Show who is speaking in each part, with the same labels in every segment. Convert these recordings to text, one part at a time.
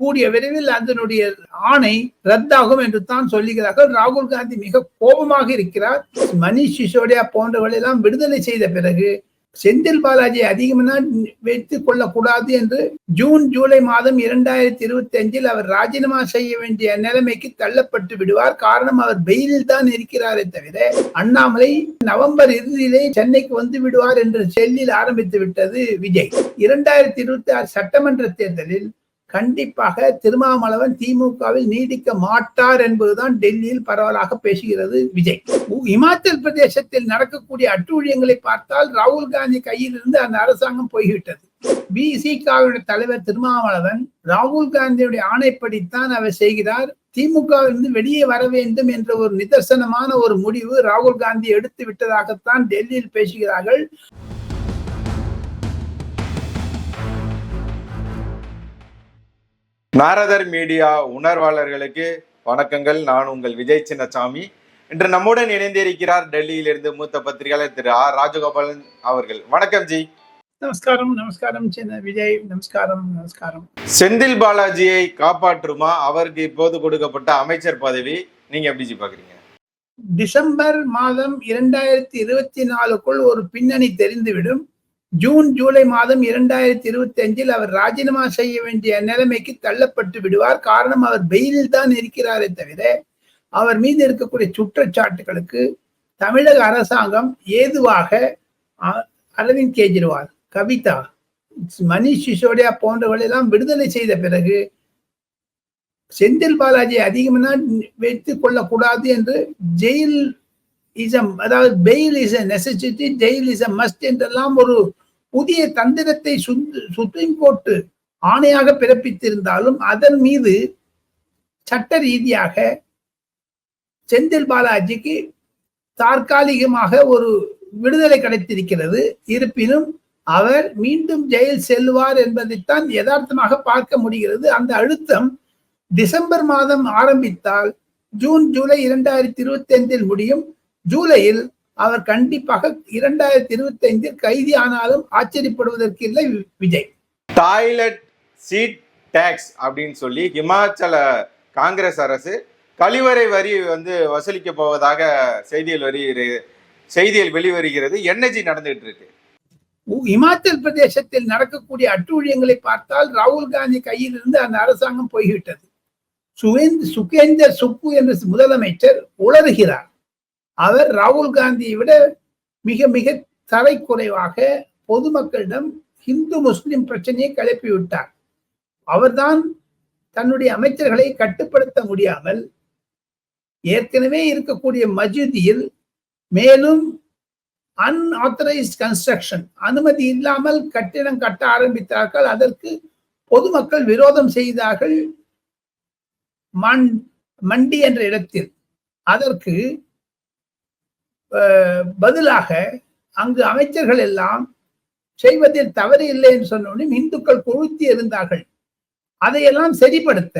Speaker 1: கூடிய விரைவில் அதனுடைய ஆணை ரத்தாகும் என்று தான் சொல்லுகிறார்கள். ராகுல் காந்தி மிக கோபமாக இருக்கிறார். மணிஷ் சிசோடியா போன்றவர்கள் எல்லாம் விடுதலை செய்த பிறகு செந்தில் பாலாஜி அதிகமாக வைத்துக் கொள்ளக்கூடாது என்று ஜூன் ஜூலை மாதம் இரண்டாயிரத்தி இருபத்தி அஞ்சில் அவர் ராஜினாமா செய்ய வேண்டிய நிலைமைக்கு தள்ளப்பட்டு விடுவார். காரணம் அவர் பெயிலில் தான் இருக்கிறாரே தவிர அண்ணாமலை நவம்பர் இறுதியிலே சென்னைக்கு வந்து விடுவார் என்று செல்லில் ஆரம்பித்து விட்டது விஜய். இரண்டாயிரத்தி இருபத்தி ஆறு சட்டமன்ற தேர்தலில் கண்டிப்பாக திருமாமலவன் திமுகவில் நீடிக்க மாட்டார் என்பதுதான் டெல்லியில் பரவலாக பேசுகிறது விஜய். இமாச்சல் பிரதேசத்தில் நடக்கக்கூடிய அட்டூழியங்களை பார்த்தால் ராகுல் காந்தி கையில் இருந்து அந்த அரசாங்கம் போய்விட்டது. பிசிகாவுடைய தலைவர் திருமாவளவன் ராகுல் காந்தியுடைய ஆணைப்படித்தான் அவர் செய்கிறார். திமுகவிலிருந்து வெளியே வர வேண்டும் என்ற ஒரு நிதர்சனமான ஒரு முடிவு ராகுல் காந்தி எடுத்து விட்டதாகத்தான் டெல்லியில் பேசுகிறார்கள்.
Speaker 2: நாரதர் மீடியா உணர்வாளர்களுக்கு வணக்கங்கள். நான் உங்கள் விஜய் சின்னசாமி. இன்று நம்முடன் இணைந்திருக்கிறார் டெல்லியிலிருந்து மூத்த பத்திரிகையாளர் திரு ஆர் ராஜகோபாலன் அவர்கள். வணக்கம் ஜி.
Speaker 1: நமஸ்காரம் நமஸ்காரம் சின்ன விஜய். நமஸ்காரம் நமஸ்காரம்.
Speaker 2: செந்தில் பாலாஜியை காப்பாற்றுமா? அவருக்கு இப்போது கொடுக்கப்பட்ட அமைச்சர் பதவி. நீங்க எப்படி ஜி பாக்குறீங்க
Speaker 1: டிசம்பர் மாதம் இரண்டாயிரத்தி இருபத்தி நாலுக்குள் ஒரு பின்னணி தெரிந்துவிடும். ஜூன் ஜூலை மாதம் இரண்டாயிரத்தி இருபத்தி அஞ்சில் அவர் ராஜினாமா செய்ய வேண்டிய நிலைமைக்கு தள்ளப்பட்டு விடுவார். காரணம் அவர் பெயிலில் தான் இருக்கிறாரே தவிர அவர் மீது இருக்கக்கூடிய சுற்றச்சாட்டுகளுக்கு தமிழக அரசாங்கம் ஏதுவாக அரவிந்த் கெஜ்ரிவால் கவிதா மணிஷ் சிசோடியா போன்றவர்கள் எல்லாம் விடுதலை செய்த பிறகு செந்தில் பாலாஜி அதிகமாக வைத்துக் கொள்ளக்கூடாது என்று ஜெயில் இஸ் அதாவது bail is a necessity jail is a must என்றெல்லாம் ஒரு புதிய தந்திரத்தை சுப்ரீம் கோர்ட் ஆணையாக பிறப்பித்திருந்தாலும் அதன் மீது சட்ட ரீதியாக செந்தில் பாலாஜிக்கு தற்காலிகமாக ஒரு விடுதலை கிடைத்திருக்கிறது. இருப்பினும் அவர் மீண்டும் ஜெயில் செல்வார் என்பதைத்தான் யதார்த்தமாக பார்க்க முடிகிறது. அந்த அழுத்தம் டிசம்பர் மாதம் ஆரம்பித்தால் ஜூன் ஜூலை இரண்டாயிரத்தி இருபத்தி ஐந்தில் முடியும். ஜூலையில் அவர் கண்டிப்பாக இரண்டாயிரத்தி இருபத்தி ஐந்தில் கைதி ஆனாலும் ஆச்சரியப்படுவதற்கு இல்லை விஜய்.
Speaker 2: டாய்லெட் சீட் டேக்ஸ் அப்படின்னு சொல்லி ஹிமாச்சல காங்கிரஸ் அரசு கழிவறை வரி வந்து வசூலிக்க போவதாக செய்தியில் வரி செய்தியில் வெளிவருகிறது. என்னஜி நடந்துட்டு இருக்கு.
Speaker 1: இமாச்சல் பிரதேசத்தில் நடக்கக்கூடிய அட்டூழியங்களை பார்த்தால் ராகுல் காந்தி கையில் இருந்து அந்த அரசாங்கம் போய்விட்டது. சுவேந்த் சுகேந்தர் சுப்பு என்ற முதலமைச்சர் உளறுகிறார். அவர் ராகுல் காந்தியை விட மிக மிக தலை குறைவாக பொதுமக்களிடம் இந்து முஸ்லிம் பிரச்சனையை கிளப்பி விட்டார் அவர்தான் தன்னுடைய அமைச்சர்களை கட்டுப்படுத்த முடியாமல் ஏற்கனவே இருக்கக்கூடிய மஜூதியில் மேலும் அன்ஆத்தரைஸ்ட் கன்ஸ்ட்ரக்ஷன் அனுமதி இல்லாமல் கட்டிடம் கட்ட ஆரம்பித்தார்கள். அதற்கு பொதுமக்கள் விரோதம் செய்தார்கள் மண்டி என்ற இடத்தில். அதற்கு பதிலாக அங்கு அமைச்சர்கள் எல்லாம் செய்வதில் தவறு இல்லை என்று சொன்னோடனே இந்துக்கள் கொழுத்தி இருந்தார்கள். அதையெல்லாம் சரிப்படுத்த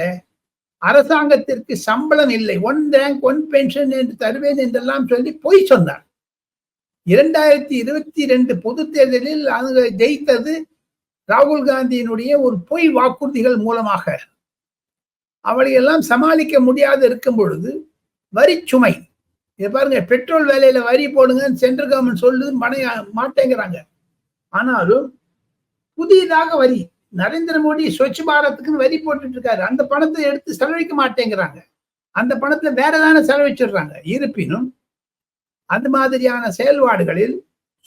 Speaker 1: அரசாங்கத்திற்கு சம்பளம் இல்லை. ஒன் ரேங்க் ஒன் பென்ஷன் என்று தருவேன் என்றெல்லாம் சொல்லி பொய் சொன்னார். இரண்டாயிரத்தி இருபத்தி ரெண்டு பொது தேர்தலில் அங்கு ஜெயித்தது ராகுல் காந்தியினுடைய ஒரு பொய் வாக்குறுதிகள் மூலமாக. அவளையெல்லாம் சமாளிக்க முடியாது இருக்கும் பொழுது வரிச்சுமை இதை பாருங்க பெட்ரோல் வேலையில வரி போடுங்கன்னு சென்ட்ரல் கவர்மெண்ட் சொல்லுது மனைய மாட்டேங்கிறாங்க. ஆனாலும் புதியதாக வரி நரேந்திர மோடி ஸ்வச் பாரத்துக்கு வரி போட்டுட்டு இருக்காரு. அந்த பணத்தை எடுத்து செலவழிக்க மாட்டேங்கிறாங்க. அந்த பணத்துல வேற தானே செலவழிச்சிடுறாங்க. இருப்பினும் அந்த மாதிரியான செயல்பாடுகளில்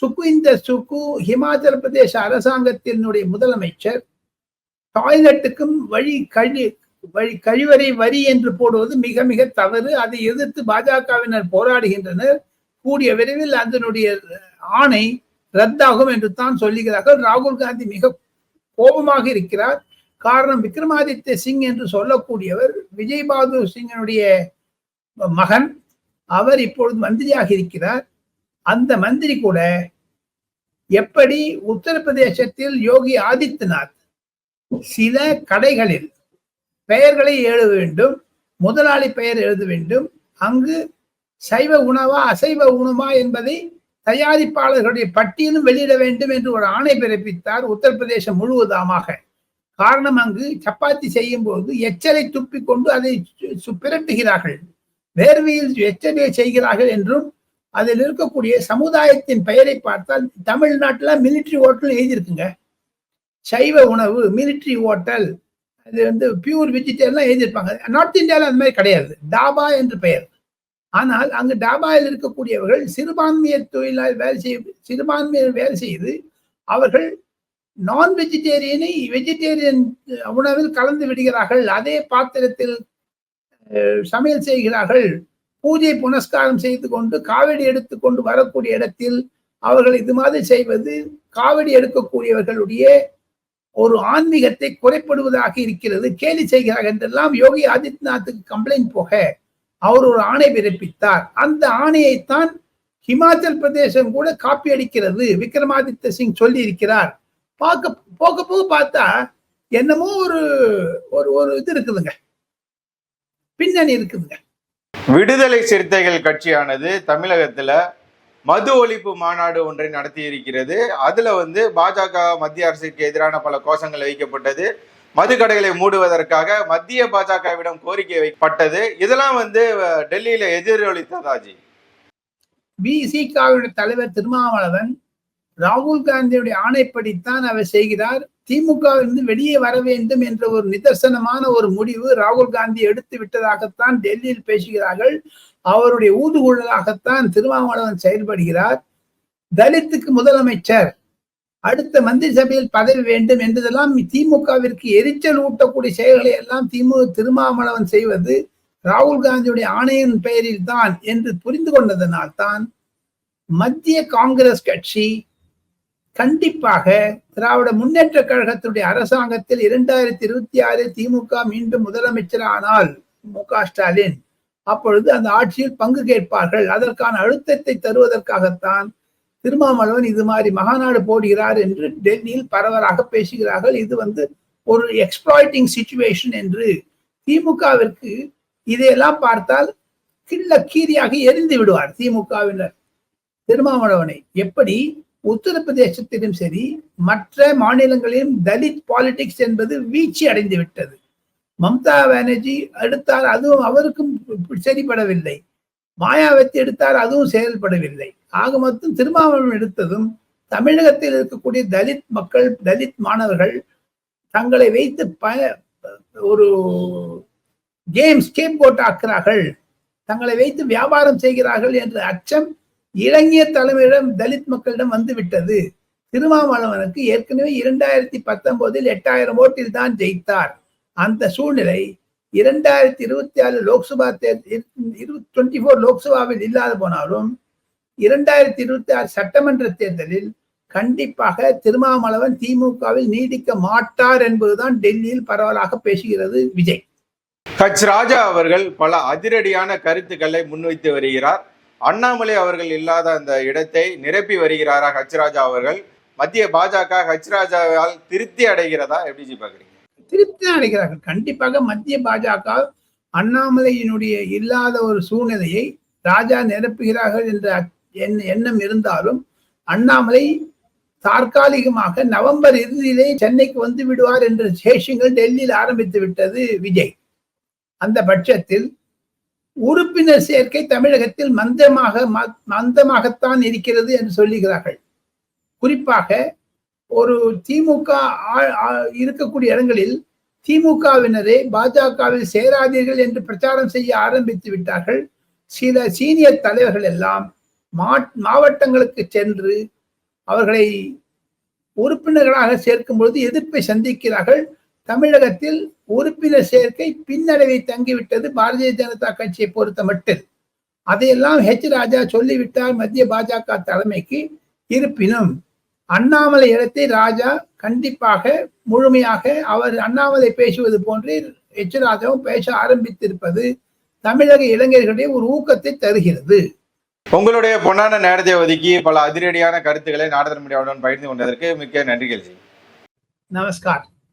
Speaker 1: சுக்குவிந்தர் சுக்கு ஹிமாச்சல பிரதேச அரசாங்கத்தினுடைய முதலமைச்சர் டாய்லெட்டுக்கும் வழி கழி வழி கழிவறை வரி என்று போடுவது மிக மிக தவறு. அதை எதிர்த்து பாஜகவினர் போராடுகின்றனர். கூடிய விரைவில் அதனுடைய ஆணை ரத்தாகும் என்று தான் சொல்லுகிறார்கள். ராகுல் காந்தி மிக கோபமாக இருக்கிறார். காரணம் விக்ரமாதித்ய சிங் என்று சொல்லக்கூடியவர் விஜய் பகதூர் சிங்கினுடைய மகன் அவர் இப்பொழுது மந்திரியாக இருக்கிறார். அந்த மந்திரி கூட எப்படி உத்தரப்பிரதேசத்தில் யோகி ஆதித்யநாத் சில கடைகளில் பெயர்களை எழுத வேண்டும் முதலாளி பெயர் எழுத வேண்டும். அங்கு சைவ உணவா அசைவ உணவா என்பதை தயாரிப்பாளர்களுடைய பட்டியலும் வெளியிட வேண்டும் என்று ஒரு ஆணை பிறப்பித்தார் உத்தரப்பிரதேசம் முழுவதாமாக. காரணம் அங்கு சப்பாத்தி செய்யும் போது எச்சலை துப்பி கொண்டு அதை சு- பிரட்டுகிறார்கள். வேர்வையில் எச்சரிக்கை செய்கிறார்கள் என்றும் அதில் இருக்கக்கூடிய சமுதாயத்தின் பெயரை பார்த்தால் தமிழ்நாட்டில் மிலிட்ரி ஹோட்டல் எழுதியிருக்குங்க. சைவ உணவு மிலிட்ரி ஹோட்டல் அது வந்து பியூர் வெஜிடேரியன்லாம் எழுதியிருப்பாங்க. நார்த் இந்தியாவில் அந்த மாதிரி கிடையாது. டாபா என்று பெயர். ஆனால் அங்கு டாபாவில் இருக்கக்கூடியவர்கள் சிறுபான்மையர் தொழிலால் வேலை செய்ய சிறுபான்மையர் வேலை செய்து அவர்கள் நான் வெஜிடேரியனை வெஜிடேரியன் உணவில் கலந்து விடுகிறார்கள். அதே பாத்திரத்தில் சமையல் செய்கிறார்கள். பூஜை புனஸ்காரம் செய்து கொண்டு காவடி எடுத்துக்கொண்டு வரக்கூடிய இடத்தில் அவர்கள் இது மாதிரி செய்வது காவடி எடுக்கக்கூடியவர்களுடைய ஒரு ஆன்மீகத்தை குறைப்படுவதாக இருக்கிறது. கேலி செய்கிறார் என்றெல்லாம் யோகி ஆதித்யநாத்துக்கு கம்ப்ளைண்ட் போக அவர் ஒரு ஆணை பிறப்பித்தார். அந்த ஆணையைத்தான் ஹிமாச்சல் பிரதேசம் கூட காப்பி அடிக்கிறது. விக்ரமாதித்ய சிங் சொல்லி இருக்கிறார் பார்க்க போக போக பார்த்தா என்னமோ ஒரு ஒரு ஒரு இது இருக்குதுங்க. பின்னணி இருக்குதுங்க.
Speaker 2: விடுதலை சிறுத்தைகள் கட்சியானது தமிழகத்துல மது ஒழிப்பு மாநாடு ஒன்றை நடத்தி இருக்கிறது அதுல வந்து பாஜக மத்திய அரசுக்கு எதிரான பல கோஷங்கள் வைக்கப்பட்டது. மது கடைகளை மூடுவதற்காக மத்திய பாஜகவிடம் கோரிக்கை வைக்கப்பட்டது. இதெல்லாம் வந்து டெல்லியில எதிரொலித்ததாஜி.
Speaker 1: பிசிகாவுடைய தலைவர் திருமாவளவன் ராகுல் காந்தியுடைய ஆணைப்படித்தான் அவர் செய்கிறார். திமுகவிலிருந்து வெளியே வர வேண்டும் என்ற ஒரு நிதர்சனமான ஒரு முடிவு ராகுல் காந்தி எடுத்து விட்டதாகத்தான் டெல்லியில் பேசுகிறார்கள். அவருடைய ஊதுகுழலாகத்தான் திருமாவளவன் செயல்படுகிறார். தலித்துக்கு முதலமைச்சர் அடுத்த மந்திரி சபையில் பதவி வேண்டும் என்றதெல்லாம் திமுகவிற்கு எரிச்சல் ஊட்டக்கூடிய செயல்களை எல்லாம் திமு திருமாவளவன் செய்வது ராகுல் காந்தியுடைய ஆணையின் பெயரில் தான் என்று புரிந்து கொண்டதனால் தான் மத்திய காங்கிரஸ் கட்சி கண்டிப்பாக திராவிட முன்னேற்ற கழகத்தினுடைய அரசாங்கத்தில் இரண்டாயிரத்தி இருபத்தி ஆறு திமுக மீண்டும் முதலமைச்சரானால் மு க ஸ்டாலின் அப்பொழுது அந்த ஆட்சியில் பங்கு கேட்பார்கள். அதற்கான அழுத்தத்தை தருவதற்காகத்தான் திருமாமலவன் இது மாதிரி மகாநாடு போடுகிறார் என்று டெல்லியில் பரவலாக பேசுகிறார்கள். இது வந்து ஒரு எக்ஸ்ப்ளாய்டிங் சுச்சுவேஷன் என்று திமுகவிற்கு இதையெல்லாம் பார்த்தால் கிள்ள கீரியாக எரிந்து விடுவார் திமுகவினர். திருமாவளவனை எப்படி உத்தரப்பிரதேசத்திலும் சரி மற்ற மாநிலங்களிலும் தலித் பாலிடிக்ஸ் என்பது வீழ்ச்சி அடைந்து விட்டது. மம்தா பானர்ஜி எடுத்தார் அதுவும் அவருக்கும் சரிபடவில்லை மாயாவதி எடுத்தார் அதுவும் செயல்படவில்லை. ஆக மொத்தம் திருமாவளவன் எடுத்ததும் தமிழகத்தில் இருக்கக்கூடிய தலித் மக்கள் தலித் மாணவர்கள் தங்களை வைத்து ப ஒரு கேம் ஸ்கேப் போட் ஆக்குறார்கள். தங்களை வைத்து வியாபாரம் செய்கிறார்கள் என்ற அச்சம் இளைஞர் தலைமையிடம் தலித் மக்களிடம் வந்துவிட்டது. திருமாவளவனுக்கு ஏற்கனவே இரண்டாயிரத்தி பத்தொன்பதில் எட்டாயிரம் ஓட்டில் தான் ஜெயித்தார். அந்த சூழ்நிலை இரண்டாயிரத்தி இருபத்தி ஆறு லோக்சபா தேர்தல் டுவெண்ட்டி ஃபோர் லோக்சபாவில் இல்லாத போனாலும் இரண்டாயிரத்தி இருபத்தி ஆறு சட்டமன்ற தேர்தலில் கண்டிப்பாக திருமாவளவன் திமுகவில் நீடிக்க மாட்டார் என்பதுதான் டெல்லியில் பரவலாக பேசுகிறது விஜய்.
Speaker 2: ஹச் ராஜா அவர்கள் பல அதிரடியான கருத்துக்களை முன்வைத்து வருகிறார். அண்ணாமலை அவர்கள் இல்லாத அந்த இடத்தை நிரப்பி வருகிறாரா ஹச் ராஜா அவர்கள்? மத்திய பாஜக ஹச் ராஜாவால் திருப்தி அடைகிறதா? எப்படி பாக்குறீங்க
Speaker 1: திருப்தி அடைகிறார்கள். கண்டிப்பாக மத்திய பாஜக அண்ணாமலையினுடைய இல்லாத ஒரு சூழ்நிலையை ராஜா நிரப்புகிறார்கள் என்ற எண்ண- எண்ணம் இருந்தாலும் அண்ணாமலை தற்காலிகமாக நவம்பர் இறுதியிலே சென்னைக்கு வந்து விடுவார் என்ற சேஷங்கள் டெல்லியில் ஆரம்பித்து விட்டது விஜய். அந்த பட்சத்தில் உறுப்பினர் சேர்க்கை தமிழகத்தில் மந்தமாக ம- மந்தமாகத்தான் இருக்கிறது என்று சொல்லுகிறார்கள். குறிப்பாக ஒரு திமுக ஆ- ஆ- இருக்கக்கூடிய இடங்களில் திமுகவினரே பாஜகவில் சேராதீர்கள் என்று பிரச்சாரம் செய்ய ஆரம்பித்து விட்டார்கள். சில சீனியர் தலைவர்கள் எல்லாம் மா- மாவட்டங்களுக்கு சென்று அவர்களை உறுப்பினர்களாக சேர்க்கும் பொழுது எதிர்ப்பை சந்திக்கிறார்கள். தமிழகத்தில் உறுப்பினர் சேர்க்கை பின்னடைவை தங்கிவிட்டது பாரதிய ஜனதா கட்சியை பொறுத்த மட்டில். அதையெல்லாம் ஹெச் ராஜா சொல்லிவிட்டார் மத்திய பாஜக தலைமைக்கு. இருப்பினும் அண்ணாமலை இடத்தை ராஜா கண்டிப்பாக முழுமையாக அவர் அண்ணாமலை பேசுவது போன்றே எச் ராஜாவும் பேச ஆரம்பித்திருப்பது தமிழக இளைஞர்களிடையே ஒரு ஊக்கத்தை தருகிறது.
Speaker 2: உங்களுடைய பொன்னான நேரத்தை ஒதுக்கி பல அதிரடியான கருத்துக்களை நாடகர் மீடியாவுடன் பகிர்ந்து கொண்டதற்கு மிக்க நன்றிகள் ஜி.
Speaker 1: நமஸ்கார்.